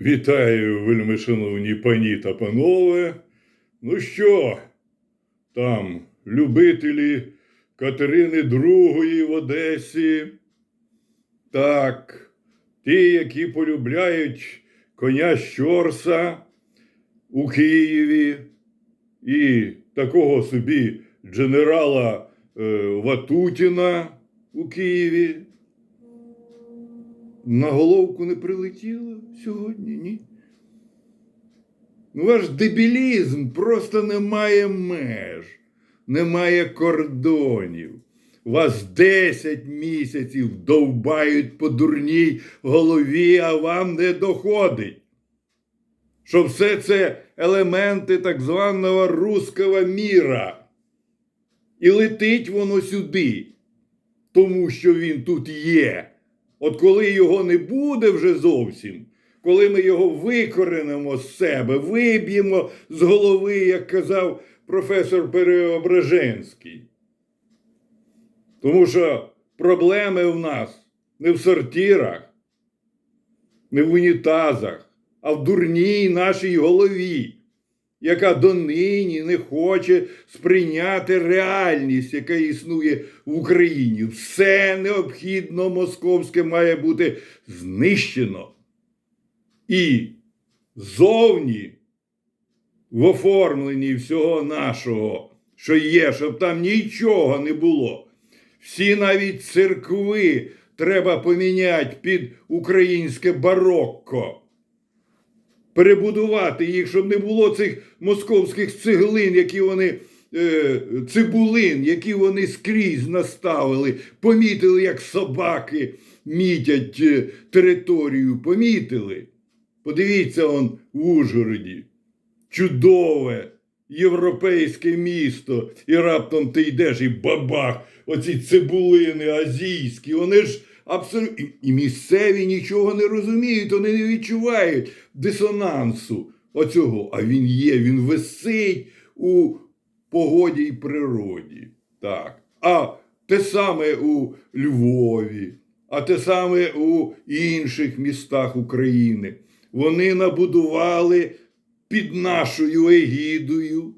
Вітаю, вельми шановні пані та панове. Ну що, там любителі Катерини II в Одесі. Так, ті, які полюбляють коня Щорса у Києві і такого собі дженерала е, Ватутіна у Києві. На головку не прилетіло сьогодні, ні? Ну, Ваш дебілізм просто не має меж, немає кордонів. Вас 10 місяців довбають по дурній голові, а вам не доходить. Що все це елементи так званого руского міра. І летить воно сюди, тому що він тут є. От коли його не буде вже зовсім, коли ми його викоренимо з себе, виб'ємо з голови, як казав професор Переображенський. Тому що проблеми в нас не в сортирах, не в унітазах, а в дурній нашій голові, яка донині не хоче сприйняти реальність, яка існує в Україні. Все необхідно московське має бути знищено. І зовні в оформленні всього нашого, що є, щоб там нічого не було. Всі навіть церкви треба поміняти під українське барокко. Перебудувати їх, щоб не було цих московських цеглин, які вони е, цибулин, які вони скрізь наставили, помітили, як собаки мітять е, територію. Помітили. Подивіться он в Ужгороді. Чудове європейське місто. І раптом ти йдеш і бабах, оці цибулини азійські, вони ж абсолютно. І, місцеві нічого не розуміють, вони не відчувають дисонансу оцього. А він є, він висить у погоді і природі. Так. А те саме у Львові, а те саме у інших містах України. Вони набудували під нашою егідою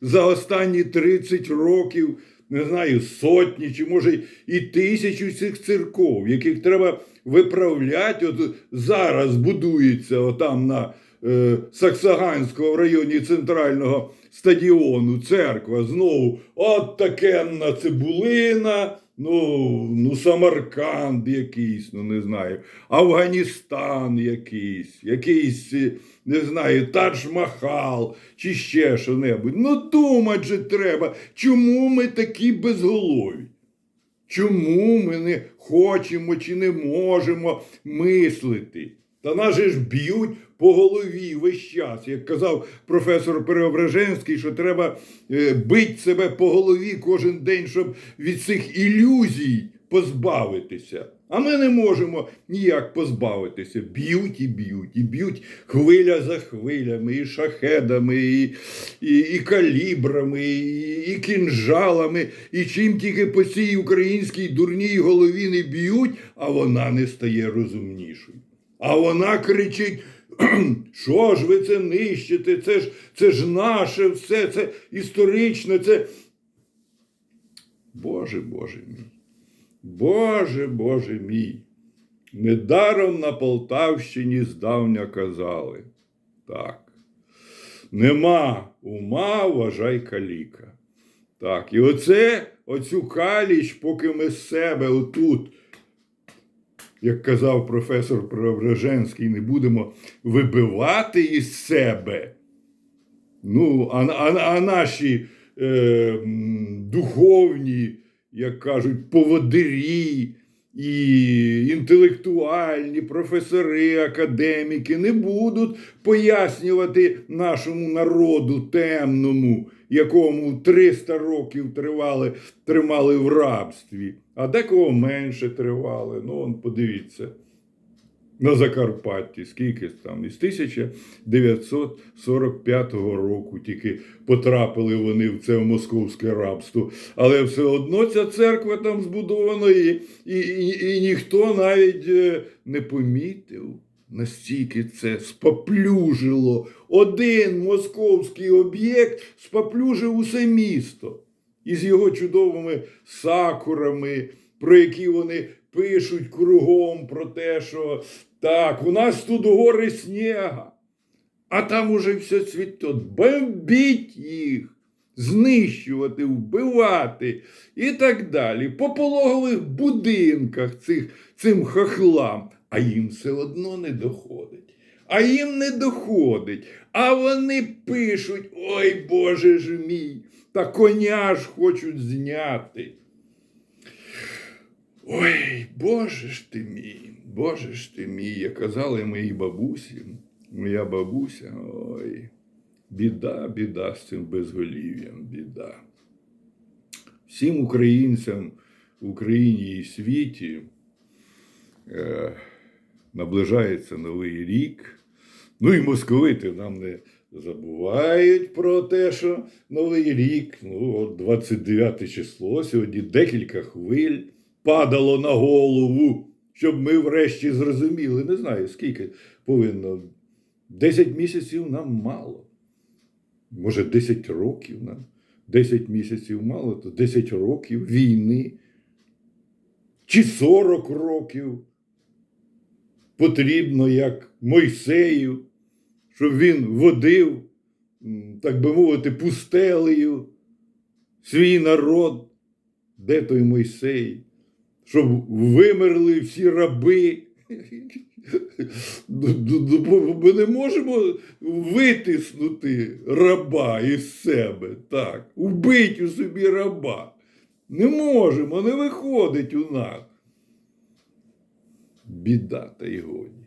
за останні 30 років, не знаю, сотні чи може і тисячу цих церков, яких треба виправляти. От зараз будується отам на е, Саксаганського в районі центрального стадіону церква. Знову от такенна цибулина. Ну, ну, Самарканд якийсь, ну не знаю, Афганістан якийсь, якийсь, е, не знаю, Тадж-Махал чи ще що-небудь. Ну, думати же треба, чому ми такі безголові? Чому ми не хочемо чи не можемо мислити? Та нас же ж б'ють по голові весь час. Як казав професор Переображенський, що треба е, бити себе по голові кожен день, щоб від цих ілюзій позбавитися. А ми не можемо ніяк позбавитися. Б'ють і б'ють, і б'ють хвиля за хвилями, і шахедами, і, і, і калібрами, і, і кінжалами, і чим тільки по цій українській дурній голові не б'ють, а вона не стає розумнішою. А вона кричить: що ж ви це нищите? Це ж, це ж наше все, це історичне, це. Боже Боже мій. Боже Боже мій. Недаром на Полтавщині здавня казали. Так. Нема ума, вважай каліка. Так, і оце, оцю каліч, поки ми з себе отут як казав професор Преображенський, не будемо вибивати із себе. Ну, а, а, а наші е, духовні, як кажуть, поводирі і інтелектуальні професори, академіки не будуть пояснювати нашому народу темному, якому 300 років тривали, тримали в рабстві, а декого менше тривали. Ну, он подивіться. На Закарпатті, скільки там, із 1945 року тільки потрапили вони в це московське рабство. Але все одно ця церква там збудована, і, і, і, і ніхто навіть е, не помітив, настільки це споплюжило. Один московський об'єкт споплюжив усе місто із його чудовими сакурами, про які вони пишуть кругом про те, що так, у нас тут гори снега, а там уже все цвіте. Бомбіть їх, знищувати, вбивати і так далі. По пологових будинках цих, цим хахлам, а їм все одно не доходить. А їм не доходить. А вони пишуть: ой Боже ж мій, та коня ж хочуть зняти. Ой, Боже ж ти мій, Боже ж ти мій, як казали моїй бабусі, моя бабуся, ой, біда, біда з цим безголів'ям, біда. Всім українцям в Україні і світі е, наближається Новий рік. Ну і московити нам не забувають про те, що Новий рік, ну, от 29 число, сьогодні декілька хвиль падало на голову, щоб ми врешті зрозуміли. Не знаю, скільки повинно. 10 місяців нам мало. Може, 10 років нам. 10 місяців мало, то 10 років війни. Чи 40 років потрібно, як Мойсею, щоб він водив, так би мовити, пустелею свій народ. Де той Мойсей? Щоб вимерли всі раби. Ми не можемо витиснути раба із себе, так, убить у собі раба. Не можемо, не виходить у нас. Біда та й годі.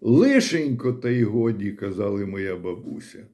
Лишенько та й годі, казали моя бабуся.